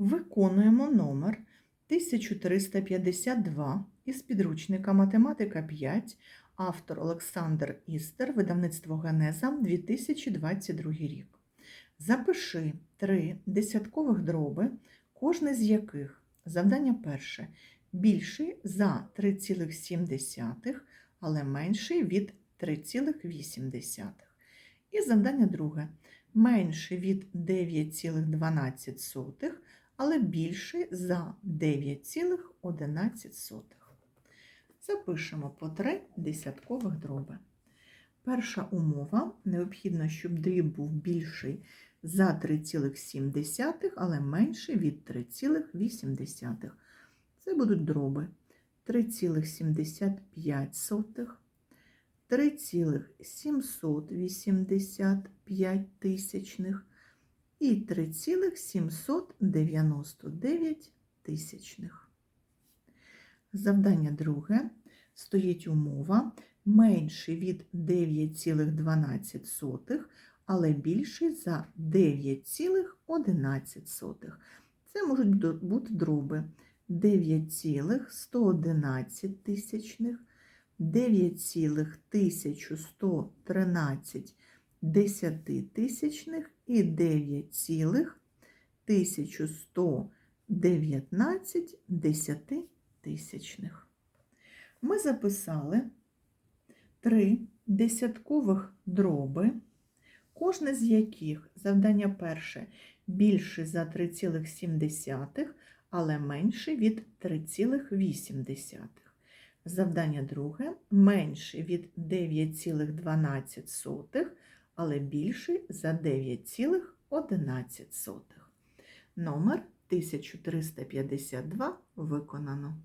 Виконуємо номер 1352 із підручника Математика 5, автор Олександр Істер, видавництво Генеза 2022 рік. Запиши три десяткових дроби, кожне з яких завдання перше більший за 3,7, але менший від 3,8. І завдання друге менший від 9,12, але більший за 9,11. Запишемо по три десяткових дроби. Перша умова необхідно, щоб дріб був більший за 3,7, але менший від 3,8. Це будуть дроби 3,75, 3,785 тисячних і 3,799 тисячних. Завдання друге. Стоїть умова менший від 9,12, але більший за 9,11. Це можуть бути дроби 9,111 тисячних, 9,1113 десятитисячних і 9,1119 десятитисячних. Ми записали три десяткових дроби, кожне з яких завдання перше більше за 3,7, але менше від 3,8. Завдання друге менше від 9,12, але більший за 9,11. Номер 1352 виконано.